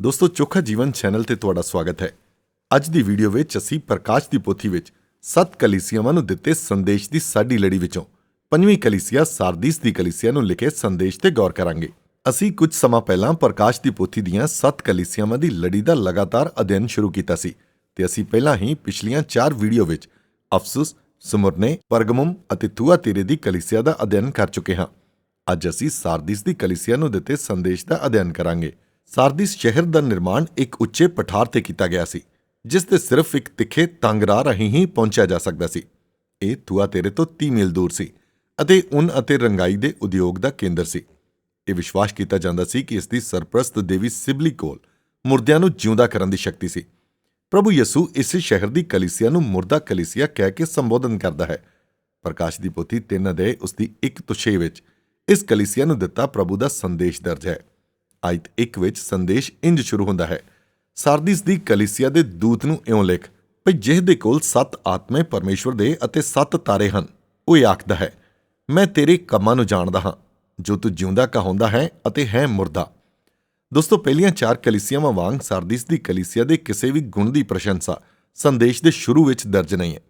ਦੋਸਤੋ, ਚੋਖਾ ਜੀਵਨ ਚੈਨਲ ਤੇ ਤੁਹਾਡਾ ਸਵਾਗਤ ਹੈ। ਅੱਜ ਦੀ ਵੀਡੀਓ ਵਿੱਚ ਅਸੀਂ ਪ੍ਰਕਾਸ਼ ਦੀ ਪੋਥੀ ਵਿੱਚ ਸੱਤ ਕਲੀਸਿਆਵਾਂ ਨੂੰ ਦਿੱਤੇ ਸੰਦੇਸ਼ ਦੀ ਸਾਡੀ ਲੜੀ ਵਿੱਚੋਂ। ਪੰਜਵੀਂ ਕਲੀਸਿਆ ਸਾਰਦੀਸ ਦੀ ਕਲੀਸਿਆ ਨੂੰ ਲਿਖੇ ਸੰਦੇਸ਼ ਤੇ ਗੌਰ ਕਰਾਂਗੇ। ਅਸੀਂ ਕੁਝ ਸਮਾਂ ਪਹਿਲਾਂ ਪ੍ਰਕਾਸ਼ ਦੀ ਪੋਥੀ ਦੀਆਂ ਸੱਤ ਕਲੀਸਿਆਵਾਂ ਦੀ ਲੜੀ ਦਾ ਲਗਾਤਾਰ ਅਧਿਐਨ ਸ਼ੁਰੂ ਕੀਤਾ ਸੀ ਤੇ ਅਸੀਂ ਪਹਿਲਾਂ ਹੀ ਪਿਛਲੀਆਂ ਚਾਰ ਵੀਡੀਓ ਵਿੱਚ ਅਫਸੁਸ, ਸਮੁਰਨੇ, ਪਰਗਮੁਮ ਅਤੇ ਥੂਆਤੀਰੇ ਦੀ ਕਲੀਸਿਆ ਦਾ ਅਧਿਐਨ ਕਰ ਚੁੱਕੇ ਹਾਂ। ਅੱਜ ਅਸੀਂ ਸਾਰਦੀਸ ਦੀ ਕਲੀਸਿਆ ਨੂੰ ਦਿੱਤੇ ਸੰਦੇਸ਼ ਦਾ ਅਧਿਐਨ ਕਰਾਂਗੇ। ਸਾਰਦੀਸ ਸ਼ਹਿਰ ਦਾ ਨਿਰਮਾਣ ਇੱਕ ਉੱਚੇ ਪਠਾਰ ਤੇ ਕੀਤਾ ਗਿਆ ਸੀ, ਜਿਸ ਤੇ ਸਿਰਫ ਇੱਕ ਤਿੱਖੇ ਤੰਗ ਰਾਹ ਰਾਹੀਂ ਹੀ ਪਹੁੰਚਿਆ ਜਾ ਸਕਦਾ ਸੀ। ਇਹ ਥੂਆਤੀਰੇ ਤੋਂ 30 ਮੀਲ ਦੂਰ ਸੀ ਅਤੇ ਉਨ ਅਤੇ ਰੰਗਾਈ ਦੇ ਉਦਯੋਗ ਦਾ ਕੇਂਦਰ ਸੀ। ਇਹ ਵਿਸ਼ਵਾਸ ਕੀਤਾ ਜਾਂਦਾ ਸੀ ਕਿ ਇਸ ਦੀ ਸਰਪ੍ਰਸਤ ਦੇਵੀ ਸਿਬਲੀ ਕੋਲ ਮੁਰਦਿਆਂ ਨੂੰ ਜਿਉਂਦਾ ਕਰਨ ਦੀ ਸ਼ਕਤੀ ਸੀ। ਪ੍ਰਭੂ ਯਿਸੂ ਇਸ ਸ਼ਹਿਰ ਦੀ ਕਲੀਸਿਆ ਨੂੰ ਮੁਰਦਾ ਕਲੀਸਿਆ ਕਹਿ ਕੇ ਸੰਬੋਧਨ ਕਰਦਾ ਹੈ। ਪ੍ਰਕਾਸ਼ ਦੀ ਪੋਥੀ 3 ਅਧਿਆਇ ਉਸ ਦੀ 1 ਤੋਂ 6 ਵਿੱਚ ਇਸ ਕਲੀਸਿਆ ਨੂੰ ਦਿੱਤਾ ਪ੍ਰਭੂ ਦਾ ਸੰਦੇਸ਼ ਦਰਜ ਹੈ। ਆਇਤ 1 ਵਿੱਚ ਸੰਦੇਸ਼ ਇੰਜ ਸ਼ੁਰੂ ਹੁੰਦਾ ਹੈ, ਸਾਰਦੀਸ ਦੀ ਕਲੀਸਿਆ ਦੇ ਦੂਤ ਨੂੰ ਇਉਂ ਲਿਖ, ਭਈ ਜਿਹਦੇ ਕੋਲ ਸੱਤ ਆਤਮੇ ਪਰਮੇਸ਼ਵਰ ਦੇ ਅਤੇ ਸੱਤ ਤਾਰੇ ਹਨ, ਉਹ ਇਹ ਆਖਦਾ ਹੈ, ਮੈਂ ਤੇਰੇ ਕੰਮਾਂ ਨੂੰ ਜਾਣਦਾ ਹਾਂ, ਜੋ ਤੂੰ ਜਿਉਂਦਾ ਕਹਾਉਂਦਾ ਹੈ ਅਤੇ ਹੈ ਮੁਰਦਾ। ਦੋਸਤੋ, ਪਹਿਲੀਆਂ ਚਾਰ ਕਲੀਸਿਆਵਾਂ ਵਾਂਗ ਸਾਰਦੀਸ ਦੀ ਕਲੀਸਿਆ ਦੇ ਕਿਸੇ ਵੀ ਗੁਣ ਦੀ ਪ੍ਰਸ਼ੰਸਾ ਸੰਦੇਸ਼ ਦੇ ਸ਼ੁਰੂ ਵਿੱਚ ਦਰਜ ਨਹੀਂ ਹੈ।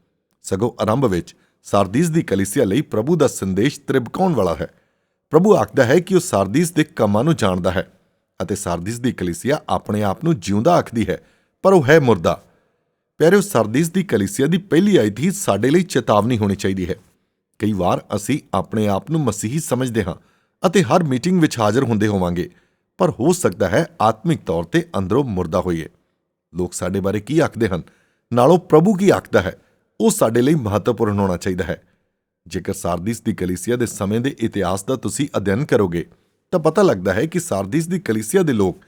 ਸਗੋਂ ਆਰੰਭ ਵਿੱਚ ਸਾਰਦੀਸ ਦੀ ਕਲੀਸਿਆ ਲਈ ਪ੍ਰਭੂ ਦਾ ਸੰਦੇਸ਼ ਤ੍ਰਿਭਕਾਉਣ ਵਾਲਾ ਹੈ। ਪ੍ਰਭੂ ਆਖਦਾ ਹੈ ਕਿ ਉਹ ਸਾਰਦੀਸ ਦੇ ਕੰਮਾਂ ਨੂੰ ਜਾਣਦਾ ਹੈ। ਅਤੇ ਸਾਰਦੀਸ ਦੀ ਕਲੀਸਿਆ ਆਪਣੇ ਆਪ ਨੂੰ ਜਿਉਂਦਾ ਆਖਦੀ ਹੈ, ਪਰ ਉਹ ਹੈ ਮੁਰਦਾ। ਪਿਆਰਿਓ, ਸਾਰਦੀਸ ਦੀ ਕਲੀਸਿਆ ਦੀ ਪਹਿਲੀ ਆਇਤ ਹੀ ਸਾਡੇ ਲਈ ਚੇਤਾਵਨੀ ਹੋਣੀ ਚਾਹੀਦੀ ਹੈ। ਕਈ ਵਾਰ ਅਸੀਂ ਆਪਣੇ ਆਪ ਨੂੰ ਮਸੀਹੀ ਸਮਝਦੇ ਹਾਂ ਅਤੇ ਹਰ ਮੀਟਿੰਗ ਵਿੱਚ ਹਾਜ਼ਰ ਹੁੰਦੇ ਹੋਵਾਂਗੇ, ਪਰ ਹੋ ਸਕਦਾ ਹੈ ਆਤਮਿਕ ਤੌਰ ਤੇ ਅੰਦਰੋਂ ਮੁਰਦਾ ਹੋਈਏ। ਲੋਕ ਸਾਡੇ ਬਾਰੇ ਕੀ ਆਖਦੇ ਹਨ? ਨਾਲੋਂ ਪ੍ਰਭੂ ਕੀ ਆਖਦਾ ਹੈ? ਉਹ ਸਾਡੇ ਲਈ ਮਹੱਤਵਪੂਰਨ ਹੋਣਾ ਚਾਹੀਦਾ ਹੈ। ਜੇਕਰ ਸਾਰਦੀਸ ਦੀ ਕਲੀਸਿਆ ਦੇ ਸਮੇਂ ਦੇ ਇਤਿਹਾਸ ਦਾ ਤੁਸੀਂ ਅਧਿਐਨ ਕਰੋਗੇ ਤਾਂ ਪਤਾ ਲੱਗਦਾ ਹੈ ਕਿ ਸਾਰਦੀਸ ਦੀ ਕਲੀਸਿਆ ਦੇ ਲੋਕ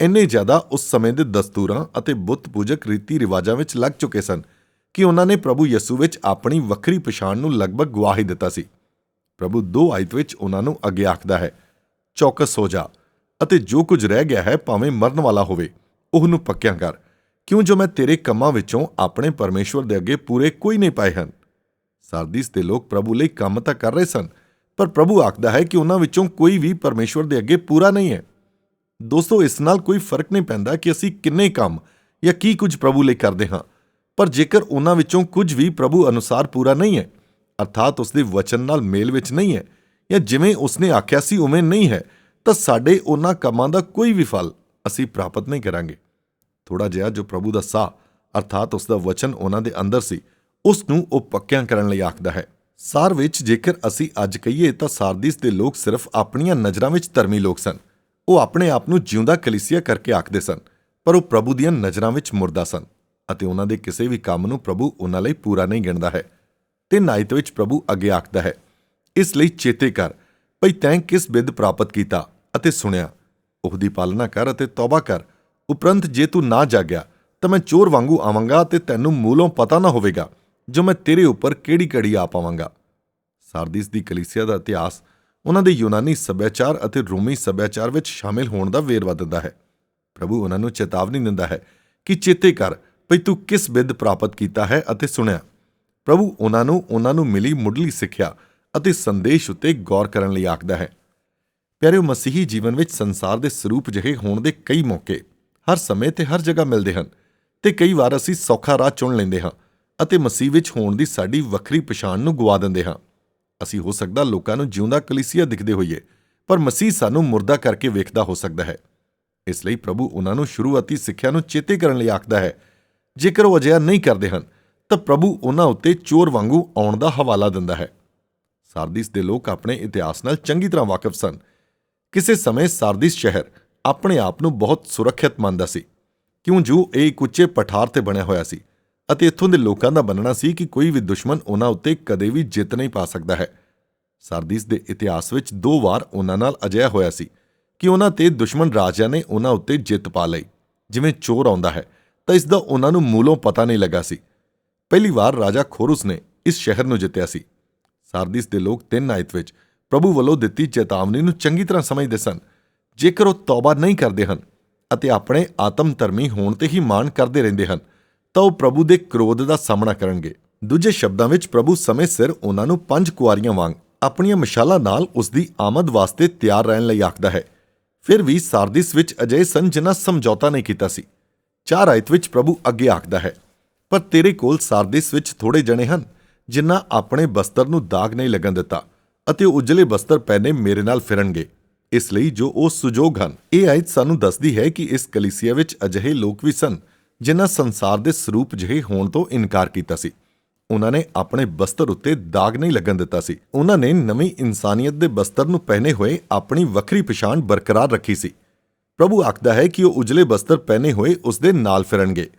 ਇੰਨੇ ਜ਼ਿਆਦਾ ਉਸ ਸਮੇਂ ਦੇ ਦਸਤੂਰਾਂ ਅਤੇ ਬੁੱਤ ਪੂਜਕ ਰੀਤੀ ਰਿਵਾਜਾਂ ਵਿੱਚ ਲੱਗ ਚੁੱਕੇ ਸਨ ਕਿ ਉਹਨਾਂ ਨੇ ਪ੍ਰਭੂ ਯਿਸੂ ਵਿੱਚ ਆਪਣੀ ਵੱਖਰੀ ਪਛਾਣ ਨੂੰ ਲਗਭਗ ਗਵਾ ਹੀ ਦਿੱਤਾ ਸੀ। ਪ੍ਰਭੂ ਦੋ ਆਇਤ ਵਿੱਚ ਉਹਨਾਂ ਨੂੰ ਅੱਗੇ ਆਖਦਾ ਹੈ, ਚੌਕਸ ਹੋ ਜਾ ਅਤੇ ਜੋ ਕੁਝ ਰਹਿ ਗਿਆ ਹੈ ਭਾਵੇਂ ਮਰਨ ਵਾਲਾ ਹੋਵੇ, ਉਹਨੂੰ ਪੱਕਿਆਂ ਕਰ। ਕਿਉਂ ਜੋ ਮੈਂ ਤੇਰੇ ਕੰਮਾਂ ਵਿੱਚੋਂ ਆਪਣੇ ਪਰਮੇਸ਼ਵਰ ਦੇ ਅੱਗੇ ਪੂਰੇ ਕੋਈ ਨਹੀਂ ਪਾਏ ਹਨ? ਸਰਦੀਸ ਦੇ ਲੋਕ ਪ੍ਰਭੂ ਲਈ ਕੰਮ ਤਾਂ ਕਰ ਰਹੇ ਸਨ ਪਰ ਪ੍ਰਭੂ ਆਖਦਾ ਹੈ ਕਿ ਉਹਨਾਂ ਵਿੱਚੋਂ ਕੋਈ ਵੀ ਪਰਮੇਸ਼ਵਰ ਦੇ ਅੱਗੇ ਪੂਰਾ ਨਹੀਂ ਹੈ। ਦੋਸਤੋ, ਇਸ ਨਾਲ ਕੋਈ ਫ਼ਰਕ ਨਹੀਂ ਪੈਂਦਾ ਕਿ ਅਸੀਂ ਕਿੰਨੇ ਕੰਮ ਜਾਂ ਕੀ ਕੁਝ ਪ੍ਰਭੂ ਲਈ ਕਰਦੇ ਹਾਂ। ਪਰ ਜੇਕਰ ਉਹਨਾਂ ਵਿੱਚੋਂ ਕੁਝ ਵੀ ਪ੍ਰਭੂ ਅਨੁਸਾਰ ਪੂਰਾ ਨਹੀਂ ਹੈ, ਅਰਥਾਤ ਉਸ ਦੇ ਵਚਨ ਨਾਲ ਮੇਲ ਵਿੱਚ ਨਹੀਂ ਹੈ ਜਾਂ ਜਿਵੇਂ ਉਸਨੇ ਆਖਿਆ ਸੀ ਉਵੇਂ ਨਹੀਂ ਹੈ, ਤਾਂ ਸਾਡੇ ਉਹਨਾਂ ਕੰਮਾਂ ਦਾ ਕੋਈ ਵੀ ਫਲ ਅਸੀਂ ਪ੍ਰਾਪਤ ਨਹੀਂ ਕਰਾਂਗੇ। ਥੋੜਾ ਜਿਹਾ ਜੋ ਪ੍ਰਭੂ ਦਾ ਸਾਹ, ਅਰਥਾਤ ਉਸ ਦਾ ਵਚਨ ਉਹਨਾਂ ਦੇ ਅੰਦਰ ਸੀ ਉਸ ਨੂੰ ਉਹ ਪੱਕਿਆਂ ਕਰਨ ਲਈ ਆਖਦਾ ਹੈ। ਸਾਰ ਵਿੱਚ ਜੇਕਰ ਅਸੀਂ ਅੱਜ ਕਹੀਏ ਤਾਂ ਸਾਰਦੀਸ ਦੇ ਲੋਕ ਸਿਰਫ ਆਪਣੀਆਂ ਨਜ਼ਰਾਂ ਵਿੱਚ ਧਰਮੀ ਲੋਕ ਸਨ। ਉਹ ਆਪਣੇ ਆਪ ਨੂੰ ਜਿਉਂਦਾ ਕਲੀਸਿਆ ਕਰਕੇ ਆਖਦੇ ਸਨ, ਪਰ ਉਹ ਪ੍ਰਭੂ ਦੀਆਂ ਨਜ਼ਰਾਂ ਵਿੱਚ ਮੁਰਦਾ ਸਨ ਅਤੇ ਉਹਨਾਂ ਦੇ ਕਿਸੇ ਵੀ ਕੰਮ ਨੂੰ ਪ੍ਰਭੂ ਉਹਨਾਂ ਲਈ ਪੂਰਾ ਨਹੀਂ ਗਿਣਦਾ ਹੈ। ਤੇ ਨਾਇਤ ਵਿੱਚ ਪ੍ਰਭੂ ਅੱਗੇ ਆਖਦਾ ਹੈ, ਇਸ ਲਈ ਚੇਤੇ ਕਰ, ਭਈ ਤੈਂ ਕਿਸ ਬਿੱਦ ਪ੍ਰਾਪਤ ਕੀਤਾ ਅਤੇ ਸੁਣਿਆ। ਉਹਦੀ ਪਾਲਣਾ ਕਰ ਅਤੇ ਤੌਬਾ ਕਰ। ਉਪਰੰਤ ਜੇ ਤੂੰ ਨਾ ਜਾਗਿਆ, ਤਾਂ ਮੈਂ ਚੋਰ ਵਾਂਗੂ ਆਵਾਂਗਾ ਤੇ ਤੈਨੂੰ ਮੂਲੋਂ ਪਤਾ ਨਾ ਹੋਵੇਗਾ। ਜੋ ਮੈਂ ਤੇਰੇ ਉੱਪਰ ਕਿਹੜੀ ਘੜੀ ਆ ਪਾਵਾਂਗਾ? ਸਾਰਦੀਸ ਦੀ ਕਲੀਸਿਆ ਦਾ ਇਤਿਹਾਸ ਉਹਨਾਂ ਦੇ ਯੂਨਾਨੀ ਸੱਭਿਆਚਾਰ ਅਤੇ ਰੋਮੀ ਸੱਭਿਆਚਾਰ ਵਿੱਚ ਸ਼ਾਮਿਲ ਹੋਣ ਦਾ ਵੇਰਵਾ ਦਿੰਦਾ ਹੈ। ਪ੍ਰਭੂ ਉਹਨਾਂ ਨੂੰ ਚੇਤਾਵਨੀ ਦਿੰਦਾ ਹੈ ਕਿ ਚੇਤੇ ਕਰ ਭਈ ਤੂੰ ਕਿਸ ਬਿੱਦ ਪ੍ਰਾਪਤ ਕੀਤਾ ਹੈ ਅਤੇ ਸੁਣਿਆ। ਪ੍ਰਭੂ ਉਹਨਾਂ ਨੂੰ ਉਹਨਾਂ ਨੂੰ ਮਿਲੀ ਮੁੱਢਲੀ ਸਿੱਖਿਆ ਅਤੇ ਸੰਦੇਸ਼ ਉੱਤੇ ਗੌਰ ਕਰਨ ਲਈ ਆਖਦਾ ਹੈ। ਪਿਆਰਿਓ, ਮਸੀਹੀ ਜੀਵਨ ਵਿੱਚ ਸੰਸਾਰ ਦੇ ਸਰੂਪ ਜਿਹੇ ਹੋਣ ਦੇ ਕਈ ਮੌਕੇ ਹਰ ਸਮੇਂ ਤੇ ਹਰ ਜਗ੍ਹਾ ਮਿਲਦੇ ਹਨ ਤੇ ਕਈ ਵਾਰ ਅਸੀਂ ਸੌਖਾ ਰਾਹ ਚੁਣ ਲੈਂਦੇ ਹਾਂ। ਅਤੇ ਮਸੀਹ ਵਿੱਚ ਹੋਣ ਦੀ ਸਾਡੀ ਵੱਖਰੀ ਪਛਾਣ ਨੂੰ ਗਵਾ ਦਿੰਦੇ ਹਾਂ। ਅਸੀਂ ਹੋ ਸਕਦਾ ਲੋਕਾਂ ਨੂੰ ਜਿਉਂਦਾ ਕਲੀਸਿਆ ਦਿਖਦੇ ਹੋਈਏ, ਪਰ ਮਸੀਹ ਸਾਨੂੰ ਮੁਰਦਾ ਕਰਕੇ ਵੇਖਦਾ ਹੋ ਸਕਦਾ ਹੈ। ਇਸ ਲਈ ਪ੍ਰਭੂ ਉਹਨਾਂ ਨੂੰ ਸ਼ੁਰੂਆਤੀ ਸਿੱਖਿਆ ਨੂੰ ਚੇਤੇ ਕਰਨ ਲਈ ਆਖਦਾ ਹੈ, ਜੇਕਰ ਉਹ ਅਜਿਹਾ ਨਹੀਂ ਕਰਦੇ ਹਨ, ਤਾਂ ਪ੍ਰਭੂ ਉਹਨਾਂ ਉੱਤੇ ਚੋਰ ਵਾਂਗੂ ਆਉਣ ਦਾ ਹਵਾਲਾ ਦਿੰਦਾ ਹੈ। ਸਾਰਦੀਸ ਦੇ ਲੋਕ ਆਪਣੇ ਇਤਿਹਾਸ ਨਾਲ ਚੰਗੀ ਤਰ੍ਹਾਂ ਵਾਕਿਫ ਸਨ। ਕਿਸੇ ਸਮੇਂ ਸਾਰਦੀਸ ਸ਼ਹਿਰ ਆਪਣੇ ਆਪ ਨੂੰ ਬਹੁਤ ਸੁਰੱਖਿਅਤ ਮੰਨਦਾ ਸੀ। ਕਿਉਂ ਜੋ ਇਹ ਇੱਕ ਉੱਚੇ ਪਠਾਰ ਤੇ ਬਣਿਆ ਹੋਇਆ ਸੀ? ਅਤੇ ਇੱਥੋਂ ਦੇ ਲੋਕਾਂ ਦਾ ਮੰਨਣਾ ਸੀ ਕਿ ਕੋਈ ਵੀ ਦੁਸ਼ਮਣ ਉਹਨਾਂ ਉੱਤੇ ਕਦੇ ਵੀ ਜਿੱਤ ਨਹੀਂ ਪਾ ਸਕਦਾ ਹੈ। ਸਰਦੀਸ ਦੇ ਇਤਿਹਾਸ ਵਿੱਚ ਦੋ ਵਾਰ ਉਹਨਾਂ ਨਾਲ ਅਜਿਹਾ ਹੋਇਆ ਸੀ ਕਿ ਉਹਨਾਂ ਤੇ ਦੁਸ਼ਮਣ ਰਾਜਿਆਂ ਨੇ ਉਹਨਾਂ ਉੱਤੇ ਜਿੱਤ ਪਾ ਲਈ। ਜਿਵੇਂ ਚੋਰ ਆਉਂਦਾ ਹੈ, ਤਾਂ ਇਸ ਦਾ ਉਹਨਾਂ ਨੂੰ ਮੂਲੋਂ ਪਤਾ ਨਹੀਂ ਲੱਗਾ ਸੀ। ਪਹਿਲੀ ਵਾਰ ਰਾਜਾ ਖੋਰਸ ਨੇ ਇਸ ਸ਼ਹਿਰ ਨੂੰ ਜਿੱਤਿਆ ਸੀ। ਸਰਦੀਸ ਦੇ ਲੋਕ ਤਿੰਨ ਆਇਤ ਵਿੱਚ ਪ੍ਰਭੂ ਵੱਲੋਂ ਦਿੱਤੀ ਚੇਤਾਵਨੀ ਨੂੰ ਚੰਗੀ ਤਰ੍ਹਾਂ ਸਮਝਦੇ ਸਨ। ਜੇਕਰ ਉਹ ਤੌਬਾ ਨਹੀਂ ਕਰਦੇ ਹਨ ਅਤੇ ਆਪਣੇ ਆਤਮ ਧਰਮੀ ਹੋਣ ਤੇ ਹੀ ਮਾਣ ਕਰਦੇ ਰਹਿੰਦੇ ਹਨ ਤਾਂ ਉਹ ਪ੍ਰਭੂ ਦੇ ਕ੍ਰੋਧ ਦਾ ਸਾਹਮਣਾ ਕਰਨਗੇ। ਦੂਜੇ ਸ਼ਬਦਾਂ ਵਿੱਚ ਪ੍ਰਭੂ ਸਮੇਂ ਸਿਰ ਉਹਨਾਂ ਨੂੰ ਪੰਜ ਕੁਆਰੀਆਂ ਵਾਂਗ ਆਪਣੀਆਂ ਮਸ਼ਾਲਾਂ ਨਾਲ ਉਸ ਦੀ ਆਮਦ ਵਾਸਤੇ ਤਿਆਰ ਰਹਿਣ ਲਈ ਆਖਦਾ ਹੈ। ਫਿਰ ਵੀ ਸਾਰਦਿਸ ਵਿੱਚ ਅਜਿਹੇ ਸਨ ਜਿਨ੍ਹਾਂ ਸਮਝੌਤਾ ਨਹੀਂ ਕੀਤਾ ਸੀ, ਚਾਰ ਆਇਤ ਵਿੱਚ ਪ੍ਰਭੂ ਅੱਗੇ ਆਖਦਾ ਹੈ, ਪਰ ਤੇਰੇ ਕੋਲ ਸਾਰਦਿਸ ਵਿੱਚ ਥੋੜੇ ਜਣੇ ਹਨ, ਜਿਨ੍ਹਾਂ ਆਪਣੇ ਬਸਤਰ ਨੂੰ ਦਾਗ ਨਹੀਂ ਲੱਗਣ ਦਿੱਤਾ ਅਤੇ ਉਜਲੇ ਬਸਤਰ ਪਹਿਨੇ ਮੇਰੇ ਨਾਲ ਫਿਰਨਗੇ। ਇਸ ਲਈ ਜੋ ਉਹ ਸੁਜੋਗ ਹਨ, ਇਹ ਆਇਤ ਸਾਨੂੰ ਦੱਸਦੀ ਹੈ ਕਿ ਇਸ ਕਲੀਸਿਆ ਵਿੱਚ ਅਜਿਹੇ ਲੋਕ ਵੀ ਸਨ ਜਿਨ੍ਹਾਂ ਸੰਸਾਰ ਦੇ ਸਰੂਪ ਜਿਹੇ ਹੋਣ ਤੋਂ ਇਨਕਾਰ ਕੀਤਾ ਸੀ। ਉਹਨਾਂ ਨੇ ਆਪਣੇ ਬਸਤਰ ਉੱਤੇ ਦਾਗ ਨਹੀਂ ਲੱਗਣ ਦਿੱਤਾ ਸੀ। ਉਹਨਾਂ ਨੇ ਨਵੀਂ ਇਨਸਾਨੀਅਤ ਦੇ ਬਸਤਰ ਨੂੰ ਪਹਿਨੇ ਹੋਏ ਆਪਣੀ ਵੱਖਰੀ ਪਛਾਣ ਬਰਕਰਾਰ ਰੱਖੀ ਸੀ। ਪ੍ਰਭੂ ਆਖਦਾ ਹੈ ਕਿ ਉਹ ਉਜਲੇ ਬਸਤਰ ਪਹਿਨੇ ਹੋਏ ਉਸ ਦੇ ਨਾਲ ਫਿਰਨਗੇ।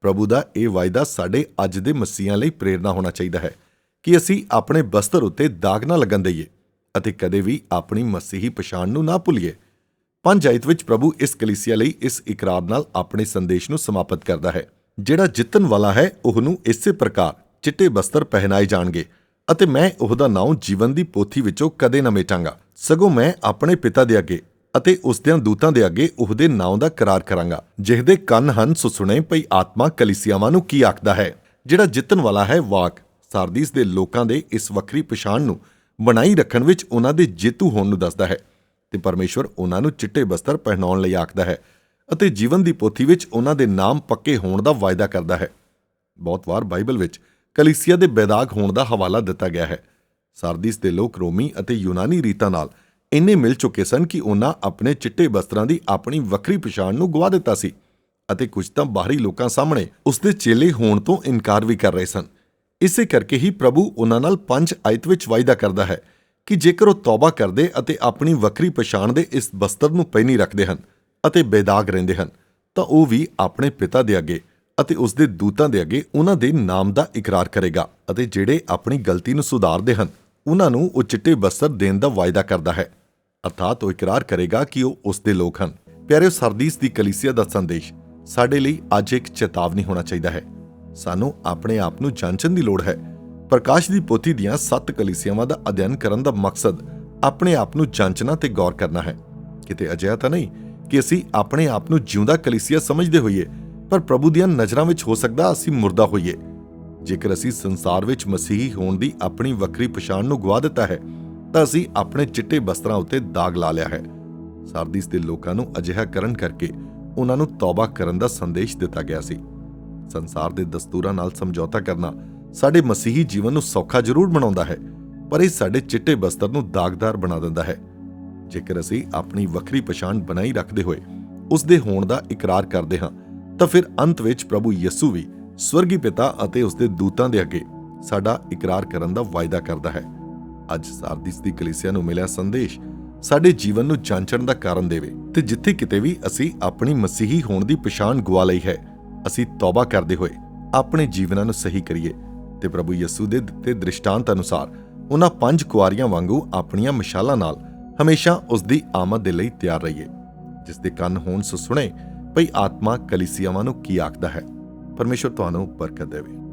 ਪ੍ਰਭੂ ਦਾ ਇਹ ਵਾਅਦਾ ਸਾਡੇ ਅੱਜ ਦੇ ਮਸੀਹਾਂ ਲਈ ਪ੍ਰੇਰਣਾ ਹੋਣਾ ਚਾਹੀਦਾ ਹੈ ਕਿ ਅਸੀਂ ਆਪਣੇ ਬਸਤਰ ਉੱਤੇ ਦਾਗ ਨਾ ਲੱਗਣ ਦਈਏ ਅਤੇ ਕਦੇ ਵੀ ਆਪਣੀ ਮਸੀਹੀ ਪਛਾਣ ਨੂੰ ਨਾ ਭੁੱਲੀਏ। ਪੰਜ ਆਇਤ ਵਿੱਚ ਪ੍ਰਭੂ ਇਸ ਕਲੀਸਿਆ ਲਈ ਇਸ ਇਕਰਾਰ ਨਾਲ ਆਪਣੇ ਸੰਦੇਸ਼ ਨੂੰ ਸਮਾਪਤ ਕਰਦਾ ਹੈ। ਜਿਹੜਾ ਜਿੱਤਣ ਵਾਲਾ ਹੈ, ਉਹਨੂੰ ਇਸੇ ਪ੍ਰਕਾਰ ਚਿੱਟੇ ਬਸਤਰ ਪਹਿਨਾਏ ਜਾਣਗੇ ਅਤੇ ਮੈਂ ਉਹਦਾ ਨਾਮ ਜੀਵਨ ਦੀ ਪੋਥੀ ਵਿੱਚੋਂ ਕਦੇ ਨਾ ਮੇਟਾਂਗਾ। ਸਗੋਂ ਮੈਂ ਆਪਣੇ ਪਿਤਾ ਦੇ ਅੱਗੇ ਅਤੇ ਉਸ ਦੇ ਦੂਤਾਂ ਦੇ ਅੱਗੇ ਉਹਦੇ ਨਾਮ ਦਾ ਕਰਾਰ ਕਰਾਂਗਾ, ਜਿਹਦੇ ਕੰਨ ਹਨ ਸੋ ਸੁਣੇ ਭਈ ਆਤਮਾ ਕਲੀਸਿਆਵਾਂ ਨੂੰ ਕੀ ਆਖਦਾ ਹੈ। ਜਿਹੜਾ ਜਿੱਤਣ ਵਾਲਾ ਹੈ, ਵਾਕ ਸਾਰਦੀਸ ਦੇ ਲੋਕਾਂ ਦੇ ਇਸ ਵੱਖਰੀ ਪਛਾਣ ਨੂੰ ਬਣਾਈ ਰੱਖਣ ਵਿੱਚ ਉਹਨਾਂ ਦੇ ਜੇਤੂ ਹੋਣ ਨੂੰ ਦੱਸਦਾ ਹੈ। ਤੇ ਪਰਮੇਸ਼ਵਰ ਉਹਨਾਂ ਨੂੰ ਚਿੱਟੇ ਬਸਤਰ ਪਹਿਨਾਉਣ ਲਈ ਆਖਦਾ ਹੈ ਅਤੇ ਜੀਵਨ ਦੀ ਪੋਥੀ ਵਿੱਚ ਉਹਨਾਂ ਦੇ ਨਾਮ ਪੱਕੇ ਹੋਣ ਦਾ ਵਾਅਦਾ ਕਰਦਾ ਹੈ। ਬਹੁਤ ਵਾਰ ਬਾਈਬਲ ਵਿੱਚ ਕਲੀਸਿਆ ਦੇ ਬੇਦਾਗ ਹੋਣ ਦਾ ਹਵਾਲਾ ਦਿੱਤਾ ਗਿਆ ਹੈ। ਸਰਦੀਸ ਦੇ ਲੋਕ ਰੋਮੀ ਅਤੇ ਯੂਨਾਨੀ ਰੀਤਾਂ ਨਾਲ ਇੰਨੇ ਮਿਲ ਚੁੱਕੇ ਸਨ ਕਿ ਉਹਨਾਂ ਆਪਣੇ ਚਿੱਟੇ ਬਸਤਰਾਂ ਦੀ ਆਪਣੀ ਵੱਖਰੀ ਪਛਾਣ ਨੂੰ ਗਵਾ ਦਿੱਤਾ ਸੀ ਅਤੇ ਕੁਝ ਤਾਂ ਬਾਹਰੀ ਲੋਕਾਂ ਸਾਹਮਣੇ ਉਸ ਦੇ ਚੇਲੇ ਹੋਣ ਤੋਂ ਇਨਕਾਰ ਵੀ ਕਰ ਰਹੇ ਸਨ। ਇਸੇ ਕਰਕੇ ਹੀ ਪ੍ਰਭੂ ਉਹਨਾਂ ਨਾਲ ਪੰਜ ਆਇਤ ਵਿੱਚ ਵਾਅਦਾ ਕਰਦਾ ਹੈ ਕਿ ਜੇਕਰ ਉਹ ਤੌਬਾ ਕਰਦੇ ਅਤੇ ਆਪਣੀ ਵੱਖਰੀ ਪਛਾਣ ਦੇ ਇਸ ਬਸਤਰ ਨੂੰ ਪਹਿਨੀ ਰੱਖਦੇ ਹਨ ਅਤੇ ਬੇਦਾਗ ਰਹਿੰਦੇ ਹਨ, ਤਾਂ ਉਹ ਵੀ ਆਪਣੇ ਪਿਤਾ ਦੇ ਅੱਗੇ ਅਤੇ ਉਸ ਦੇ ਦੂਤਾਂ ਦੇ ਅੱਗੇ ਉਹਨਾਂ ਦੇ ਨਾਮ ਦਾ ਇਕਰਾਰ ਕਰੇਗਾ ਅਤੇ ਜਿਹੜੇ ਆਪਣੀ ਗਲਤੀ ਨੂੰ ਸੁਧਾਰਦੇ ਹਨ, ਉਹਨਾਂ ਨੂੰ ਉਹ ਚਿੱਟੇ ਬਸਤਰ ਦੇਣ ਦਾ ਵਾਅਦਾ ਕਰਦਾ ਹੈ। ਅਰਥਾਤ ਉਹ ਇਕਰਾਰ ਕਰੇਗਾ ਕਿ ਉਹ ਉਸ ਦੇ ਲੋਕ ਹਨ। ਪਿਆਰਿਓ, ਸਰਦੀਸ ਦੀ ਕਲੀਸਿਆ ਦਾ ਸੰਦੇਸ਼, ਸਾਡੇ ਲਈ ਅੱਜ ਇੱਕ ਚੇਤਾਵਨੀ ਹੋਣਾ ਚਾਹੀਦਾ ਹੈ। ਸਾਨੂੰ ਆਪਣੇ ਆਪ ਨੂੰ ਜਾਂਚਣ ਦੀ ਲੋੜ ਹੈ। ਪ੍ਰਕਾਸ਼ ਦੀ ਪੋਥੀ ਦੀਆਂ ਸੱਤ ਕਲੀਸਿਆਵਾਂ ਦਾ ਅਧਿਐਨ ਕਰਨ ਦਾ ਮਕਸਦ ਆਪਣੇ ਆਪ ਨੂੰ ਜਾਂਚਣਾ ਤੇ ਗੌਰ ਕਰਨਾ ਹੈ। ਕਿਤੇ ਅਜਿਹਾ ਤਾਂ ਨਹੀਂ ਕਿ ਅਸੀਂ ਆਪਣੇ ਆਪ ਨੂੰ ਜਿਉਂਦਾ ਕਲੀਸਿਆ ਸਮਝਦੇ ਹੋਈਏ, ਪਰ ਪ੍ਰਭੂ ਦੀਆਂ ਨਜ਼ਰਾਂ ਵਿੱਚ ਹੋ ਸਕਦਾ ਅਸੀਂ ਮੁਰਦਾ ਹੋਈਏ। ਜੇਕਰ ਅਸੀਂ ਸੰਸਾਰ ਵਿੱਚ ਮਸੀਹੀ ਹੋਣ ਦੀ ਆਪਣੀ ਵੱਖਰੀ ਪਛਾਣ ਨੂੰ ਗਵਾ ਦਿੱਤਾ ਹੈ, ਤਾਂ ਅਸੀਂ ਆਪਣੇ ਚਿੱਟੇ ਬਸਤਰਾਂ ਉੱਤੇ ਦਾਗ ਲਾ ਲਿਆ ਹੈ। ਸਰਦੀਸ ਦੇ ਲੋਕਾਂ ਨੂੰ ਅਜਿਹਾ ਕਰਨ ਕਰਕੇ ਉਹਨਾਂ ਨੂੰ ਤੌਬਾ ਕਰਨ ਦਾ ਸੰਦੇਸ਼ ਦਿੱਤਾ ਗਿਆ ਸੀ। ਸੰਸਾਰ ਦੇ ਦਸਤੂਰਾਂ ਨਾਲ ਸਮਝੌਤਾ ਕਰਨਾ ਸਾਡੇ ਮਸੀਹੀ ਜੀਵਨ ਨੂੰ ਸੌਖਾ ਜ਼ਰੂਰ ਬਣਾਉਂਦਾ ਹੈ, ਪਰ ਇਹ ਸਾਡੇ ਚਿੱਟੇ ਬਸਤਰ ਨੂੰ ਦਾਗਦਾਰ ਬਣਾ ਦਿੰਦਾ ਹੈ। ਜੇਕਰ ਅਸੀਂ ਆਪਣੀ ਵੱਖਰੀ ਪਛਾਣ ਬਣਾਈ ਰੱਖਦੇ ਹੋਏ ਉਸ ਦੇ ਹੋਣ ਦਾ ਇਕਰਾਰ ਕਰਦੇ ਹਾਂ, ਤਾਂ ਫਿਰ ਅੰਤ ਵਿੱਚ ਪ੍ਰਭੂ ਯਿਸੂ ਵੀ ਸਵਰਗੀ ਪਿਤਾ ਅਤੇ ਉਸ ਦੇ ਦੂਤਾਂ ਦੇ ਅੱਗੇ ਸਾਡਾ ਇਕਰਾਰ ਕਰਨ ਦਾ ਵਾਅਦਾ ਕਰਦਾ ਹੈ। ਅੱਜ ਸਾਰਦੀਸ ਦੀ ਕਲੀਸਿਆ ਨੂੰ ਮਿਲਿਆ ਸੰਦੇਸ਼, ਸਾਡੇ ਜੀਵਨ ਨੂੰ ਜਾਂਚਣ ਦਾ ਕਾਰਨ ਦੇਵੇ ਤੇ ਜਿੱਥੇ ਕਿਤੇ ਵੀ ਅਸੀਂ ਆਪਣੀ ਮਸੀਹੀ ਹੋਣ ਦੀ ਪਛਾਣ ਗਵਾ ਲਈ ਹੈ, ਅਸੀਂ ਤੌਬਾ ਕਰਦੇ ਹੋਏ ਆਪਣੇ ਜੀਵਨਾਂ ਨੂੰ ਸਹੀ ਕਰੀਏ। ਤੇ ਪ੍ਰਭੂ ਯਿਸੂ ਦੇ ਦਿੱਤੇ ਦ੍ਰਿਸ਼ਟਾਂਤ ਅਨੁਸਾਰ ਉਹਨਾਂ ਪੰਜ ਕੁਆਰੀਆਂ ਵਾਂਗੂ ਆਪਣੀਆਂ ਮਸ਼ਾਲਾਂ ਨਾਲ ਹਮੇਸ਼ਾ ਉਸ ਦੀ ਆਮਦ ਦੇ ਲਈ ਤਿਆਰ ਰਹੀਏ, ਜਿਸ ਦੇ ਕੰਨ ਹੋਣ ਸੋ ਸੁਣੇ ਭਈ ਆਤਮਾ ਕਲੀਸਿਆਵਾਂ ਨੂੰ ਕੀ ਆਖਦਾ ਹੈ। ਪਰਮੇਸ਼ਰ ਤੁਹਾਨੂੰ ਬਰਕਤ ਦੇਵੇ।